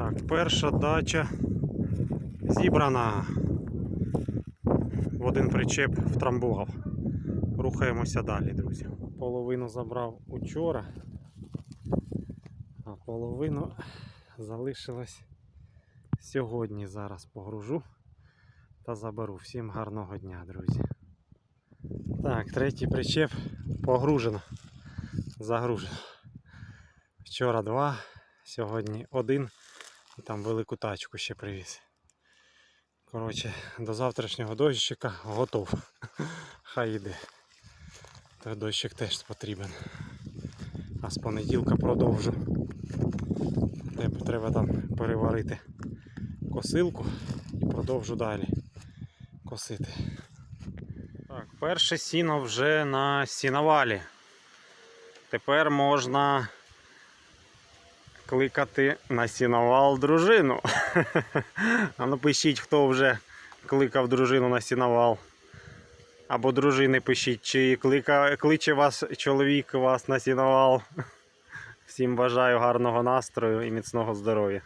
Так, перша дача зібрана. В один причеп втрамбував. Рухаємося далі, друзі. Половину забрав учора, а половину залишилось сьогодні. Зараз погружу та заберу. Всім гарного дня, друзі. Так, третій причеп погружено. Загружено. Вчора два, сьогодні один. І там велику тачку ще привіз. Коротше, до завтрашнього дощика готов. Хай йде. Той дощик теж потрібен. А з понеділка продовжу. Треба, треба там переварити косилку і продовжу далі косити. Так, перше сіно вже на сіновалі. Тепер можна кликати на сіновал дружину. А ну пишіть, хто вже кликав дружину на сіновал. Або дружини пишіть, чи клика, кличе вас чоловік вас на сіновал. Всім бажаю гарного настрою і міцного здоров'я.